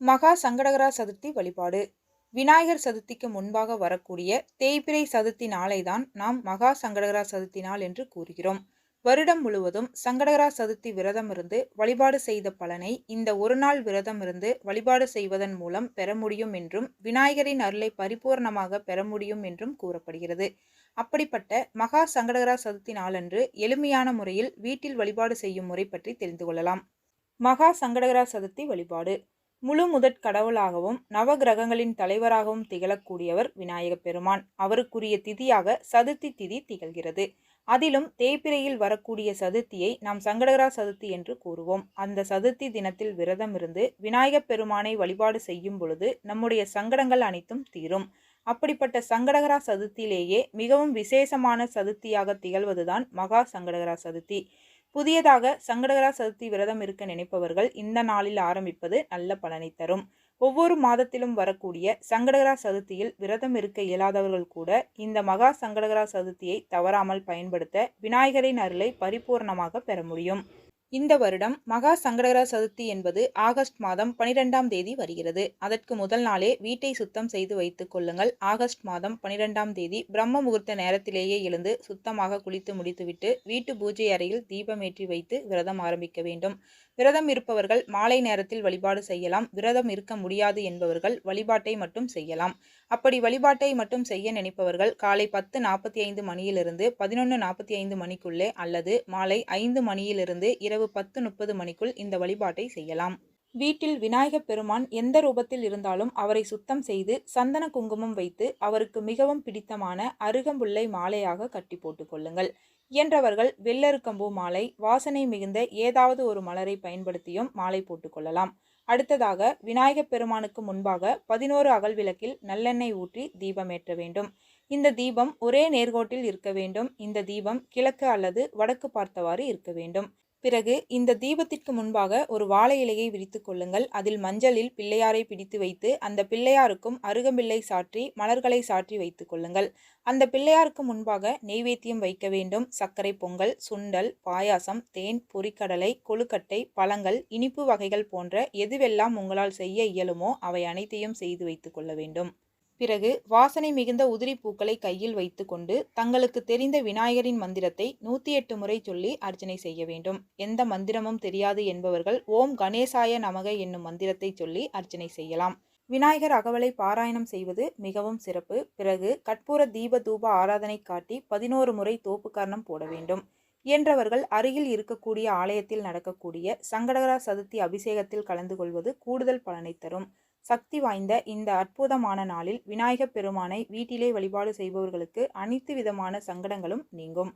மகா சங்கடகரா சதுர்த்தி வழிபாடு. விநாயகர் சதுர்த்திக்கு முன்பாக வரக்கூடிய தேய்பிரை சதுர்த்தி நாளை தான் நாம் மகா சங்கடகரா சதுர்த்தி நாள் என்று கூறுகிறோம். வருடம் முழுவதும் சங்கடகரா சதுர்த்தி விரதம் இருந்து வழிபாடு செய்த பலனை இந்த ஒரு நாள் விரதம் இருந்து வழிபாடு செய்வதன் மூலம் பெற முடியும் என்றும் விநாயகரின் அருளை பரிபூர்ணமாக பெற முடியும் என்றும் கூறப்படுகிறது. அப்படிப்பட்ட மகா சங்கடகரா சதுர்த்தி நாளன்று எளிமையான முறையில் வீட்டில் வழிபாடு செய்யும் முறை பற்றி தெரிந்து கொள்ளலாம். மகா சங்கடகரா சதுர்த்தி வழிபாடு. முழு முதற் கடவுளாகவும் நவகிரகங்களின் தலைவராகவும் திகழக்கூடியவர் விநாயகப் பெருமான். அவருக்குரிய திதியாக சதுர்த்தி திதி திகழ்கிறது. அதிலும் தேய்பிரையில் வரக்கூடிய சதுர்த்தியை நாம் சங்கடகரா சதுர்த்தி என்று கூறுவோம். அந்த சதுர்த்தி தினத்தில் விரதம் இருந்து விநாயகப் பெருமானை வழிபாடு செய்யும் பொழுது நம்முடைய சங்கடங்கள் அனைத்தும் தீரும். அப்படிப்பட்ட சங்கடகரா சதுர்த்தியிலேயே மிகவும் விசேஷமான சதுர்த்தியாக திகழ்வதுதான் மகா சங்கடகரா சதுர்த்தி. புதியதாக சங்கடகரா சதுர்த்தி விரதம் இருக்க நினைப்பவர்கள் இந்த நாளில் ஆரம்பிப்பது நல்ல பலனை தரும். ஒவ்வொரு மாதத்திலும் வரக்கூடிய சங்கடகரா சதுர்த்தியில் விரதம் இருக்க இயலாதவர்கள் கூட இந்த மகா சங்கடகரா சதுர்த்தியை தவறாமல் பயன்படுத்த விநாயகரின் அருளை பரிபூர்ணமாக பெற முடியும். இந்த வருடம் மகா சங்கடகர சதுர்த்தி என்பது ஆகஸ்ட் மாதம் பனிரெண்டாம் தேதி வருகிறது. அதற்கு முதல் நாளே வீட்டை சுத்தம் செய்து வைத்துக் கொள்ளுங்கள். ஆகஸ்ட் மாதம் பனிரெண்டாம் தேதி பிரம்ம முகூர்த்த நேரத்திலேயே எழுந்து சுத்தமாக குளித்து முடித்துவிட்டு வீட்டு பூஜை அறையில் தீபமேற்றி வைத்து விரதம் ஆரம்பிக்க வேண்டும். விரதம் இருப்பவர்கள் மாலை நேரத்தில் வழிபாடு செய்யலாம். விரதம் இருக்க முடியாது என்பவர்கள் வழிபாட்டை மட்டும் செய்யலாம். அப்படி வழிபாட்டை மட்டும் செய்ய நினைப்பவர்கள் காலை பத்து நாற்பத்தி ஐந்து மணியிலிருந்து பதினொன்று நாற்பத்தி ஐந்து மணிக்குள்ளே அல்லது மாலை ஐந்து மணியிலிருந்து இரவு பத்து முப்பது மணிக்குள் இந்த வழிபாட்டை செய்யலாம். வீட்டில் விநாயகப் பெருமான் எந்த ரூபத்தில் இருந்தாலும் அவரை சுத்தம் செய்து சந்தன குங்குமம் வைத்து அவருக்கு மிகவும் பிடித்தமான அருகம்புல்லை மாலையாக கட்டி போட்டுக் கொள்ளுங்கள். இயன்றவர்கள் வெள்ளருக்கம்பூ மாலை வாசனை மிகுந்த ஏதாவது ஒரு மலரை பயன்படுத்தியும் மாலை போட்டுக்கொள்ளலாம் அடுத்ததாக விநாயகப் பெருமானுக்கு முன்பாக பதினோரு அகல் விளக்கில் நல்லெண்ணெய் ஊற்றி தீபம் ஏற்ற வேண்டும். இந்த தீபம் ஒரே நேர்கோட்டில் இருக்க வேண்டும். இந்த தீபம் கிழக்கு அல்லது வடக்கு பார்த்தவாறு இருக்க வேண்டும். பிறகு இந்த தீபத்திற்கு முன்பாக ஒரு வாழை இலையை விரித்து கொள்ளுங்கள். அதில் மஞ்சளில் பிள்ளையாரை பிடித்து வைத்து அந்த பிள்ளையாருக்கும் அருகம்பிள்ளை சாற்றி மலர்களை சாற்றி வைத்து கொள்ளுங்கள். அந்த பிள்ளையாருக்கு முன்பாக நெய்வேத்தியம் வைக்க வேண்டும். சர்க்கரை பொங்கல் சுண்டல் பாயாசம் தேன் பொறிக்கடலை கொழுக்கட்டை பழங்கள் இனிப்பு வகைகள் போன்ற எதுவெல்லாம் உங்களால் செய்ய இயலுமோ அவை அனைத்தையும் செய்து வைத்து கொள்ள வேண்டும். பிறகு வாசனை மிகுந்த உதிரி பூக்களை கையில் வைத்துக்கொண்டு தங்களுக்கு தெரிந்த விநாயகரின் மந்திரத்தை நூற்றி எட்டு முறை சொல்லி அர்ச்சனை செய்ய வேண்டும். எந்த மந்திரமும் தெரியாது என்பவர்கள் ஓம் கணேசாய நமக என்னும் மந்திரத்தை சொல்லி அர்ச்சனை செய்யலாம். விநாயகர் அகவலை பாராயணம் செய்வது மிகவும் சிறப்பு. பிறகு கற்பூர தீப தூப ஆராதனை காட்டி பதினோரு முறை தோப்புக்கரணம் போட வேண்டும். இயன்றவர்கள் அருகில் இருக்கக்கூடிய ஆலயத்தில் நடக்கக்கூடிய சங்கடகரா சதுர்த்தி அபிஷேகத்தில் கலந்து கொள்வது கூடுதல் பலனை தரும். சக்தி வாய்ந்த இந்த அற்புதமான நாளில் விநாயகப் பெருமானை வீட்டிலே வழிபாடு செய்பவர்களுக்கு அனைத்து விதமான சங்கடங்களும் நீங்கும்.